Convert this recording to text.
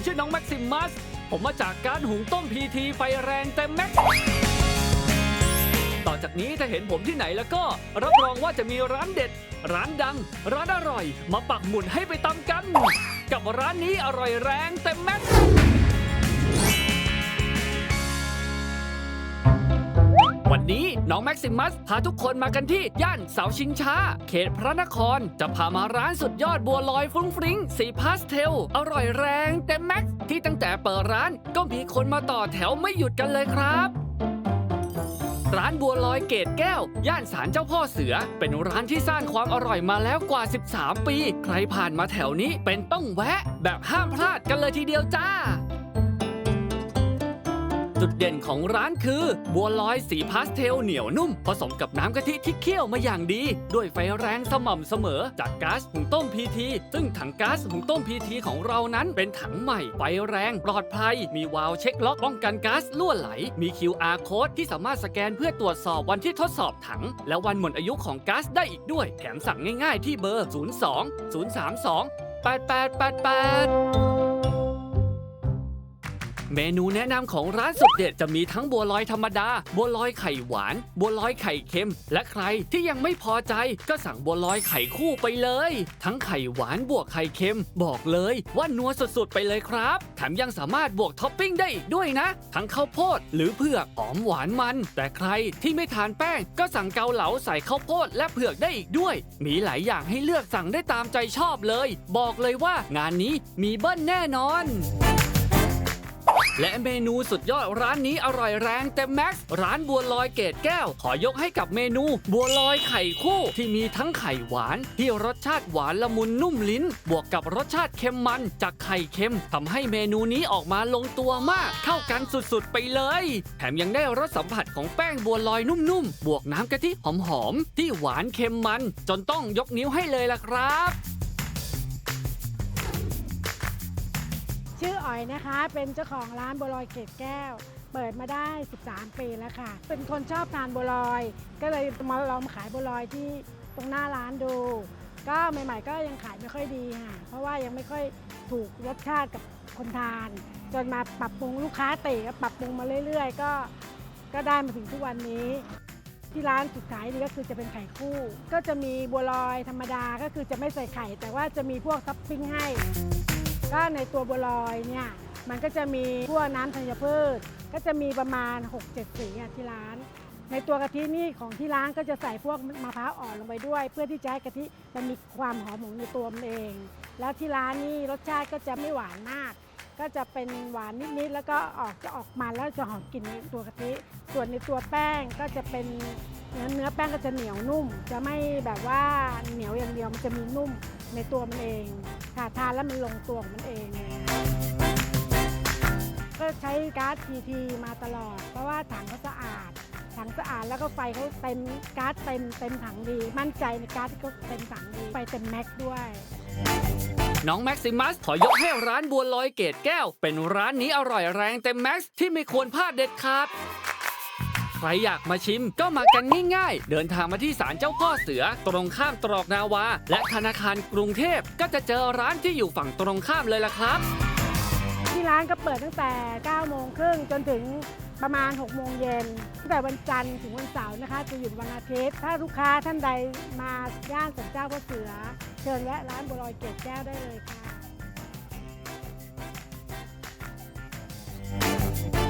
มชื่อน้องแม็กซิมัส ผมมาจากการหุงต้มพีทีไฟแรงเต็มแม็กซ์ต่อจากนี้ถ้าเห็นผมที่ไหนแล้วก็ รับรองว่าจะมีร้านเด็ด ร้านดัง ร้านอร่อย มาปักหมุดให้ไปตำกัน กับร้านนี้อร่อยแรงเต็มแม็ก น้องแม็กซิมัสพาทุกคนมากันที่ย่านเสาชิงช้า เขตพระนครจะพามาร้านสุดยอดบัวลอยฟรุ้งฟริ้งสีพาสเทล อร่อยแรงเต็มแม็กซ์ที่ตั้งแต่เปิดร้านก็มีคนมาต่อแถวไม่หยุดกันเลยครับร้านบัวลอยเกตแก้ว ย่านศาลเจ้าพ่อเสือ เป็นร้านที่สร้างความอร่อยมาแล้วกว่า 13 ปี ใครผ่านมาแถวนี้เป็นต้องแวะ แบบห้ามพลาดกันเลยทีเดียวจ้า จุดเด่นของร้านคือ บัวลอยสีพาสเทลเหนียวนุ่ม ผสมกับน้ำกะทิที่เคี่ยวมาอย่างดี ด้วยไฟแรงสม่ำเสมอจากก๊าซหุงต้มพีทีซึ่งถังก๊าซหุงต้มพีทีของเรานั้นเป็นถังใหม่ ไฟแรงปลอดภัย มีวาล์วเช็คล็อกป้องกันก๊าซรั่วไหล มี QR code ที่สามารถสแกนเพื่อตรวจสอบวันที่ทดสอบถัง และวันหมดอายุของก๊าซได้อีกด้วย แถมสั่งง่ายๆที่เบอร์ 02 032 8888 เมนูแนะนำของร้านสุดเด็ดจะมีทั้งบัวลอยธรรมดา บัวลอยไข่หวาน บัวลอยไข่เค็ม และใครที่ยังไม่พอใจก็สั่งบัวลอยไข่คู่ไปเลย ทั้งไข่หวานบวกไข่เค็ม บอกเลยว่านัวสุดๆไปเลยครับ แถมยังสามารถบวกท็อปปิ้งได้อีกด้วยนะ ทั้งข้าวโพดหรือเผือกหอมหวานมัน แต่ใครที่ไม่ทานแป้งก็สั่งเกาเหลาใส่ข้าวโพดและเผือกได้อีกด้วย มีหลายอย่างให้เลือกสั่งได้ตามใจชอบเลย บอกเลยว่างานนี้มีเบิ้ลแน่นอน และเมนูสุดยอดร้านนี้อร่อยแรงเต็มแม็กซ์ร้านบัวลอยเกตแก้ว ขอยกให้กับเมนูบัวลอยไข่คู่ที่มีทั้งไข่หวาน ที่รสชาติหวานละมุนนุ่มลิ้น บวกกับรสชาติเค็มมันจากไข่เค็มทำให้เมนูนี้ออกมาลงตัวมาก เข้ากันสุดๆไปเลย แถมยังได้รสสัมผัสของแป้งบัวลอยนุ่มๆบวกน้ำกะทิหอมๆที่หวานเค็มมัน จนต้องยกนิ้วให้เลยล่ะครับ ชื่ออ๋อยนะคะ เป็นเจ้าของร้านบัวลอยเกตแก้ว เปิดมาได้ 13 ปีแล้วค่ะ เป็นคนชอบทานบัวลอย ก็เลยมาลองขายบัวลอยที่ตรงหน้าร้านดู ก็ใหม่ ๆ ก็ยังขายไม่ค่อยดีค่ะ เพราะว่ายังไม่ค่อยถูกรสชาติกับคนทาน จนมาปรับปรุงลูกค้าเตะก็ปรับปรุงมาเรื่อย ๆ ก็ก็ได้มาถึงทุกวันนี้ ที่ร้านสุดท้ายนี่ก็คือจะเป็นไข่คู่ ก็จะมีบัวลอยธรรมดาก็คือจะไม่ใส่ไข่ แต่ว่าจะมีพวกท็อปปิ้งให้ ก็ในตัวบัวลอยเนี่ยมันก็จะมีพวกน้ำธัญพืช ก็จะมีประมาณ 6-7 สีที่ร้าน ในตัวกะทินี่ของที่ร้านก็จะใส่พวกมะพร้าวอ่อนลงไปด้วย เพื่อที่จะให้กะทิมันมีความหอมของในตัวมันเอง แล้วที่ร้านนี่รสชาติก็จะไม่หวานมาก ก็จะเป็นหวานนิดๆแล้วก็ออกจะออกมันแล้วจะหอมกลิ่นในตัวกะทิ ส่วนในตัวแป้งก็จะเป็นเนื้อเนื้อแป้งก็จะเหนียวนุ่ม จะไม่แบบว่าเหนียวอย่างเดียวมันจะมีนุ่มในตัวมันเอง ค่ะทานแล้วมันลงตัวของมันเอง ก็ใช้ก๊าซ PT มาตลอด เพราะว่าถังเขาสะอาด ถังสะอาดแล้วก็ไฟเขาเต็มก๊าซเต็มเต็มถังดี มั่นใจในก๊าซที่เขาเต็มถังดีไฟเต็มแม็กซ์ด้วยน้องแม็กซิมัสขอยกให้ร้านบัวลอยเกตแก้ว เป็นร้านนี้อร่อยแรงเต็มแม็กซ์ที่ไม่ควรพลาดเด็ดขาด ใครอยากมาชิมก็มากันง่ายๆ เดินทางมาที่ศาลเจ้าพ่อเสือ ตรงข้ามตรอกนาวา และธนาคารกรุงเทพก็จะเจอร้านที่อยู่ฝั่งตรงข้ามเลยล่ะครับ ที่ร้านก็เปิดตั้งแต่ 9 โมงครึ่งจนถึงประมาณ 6 โมงเย็นตั้งแต่วันจันทร์ถึงวันเสาร์นะคะ จะหยุดวันอาทิตย์ ถ้าลูกค้าท่านใดมาย่านศาลเจ้าพ่อเสือ เชิญแวะร้านบัวลอยเกดแก้วได้เลยค่ะ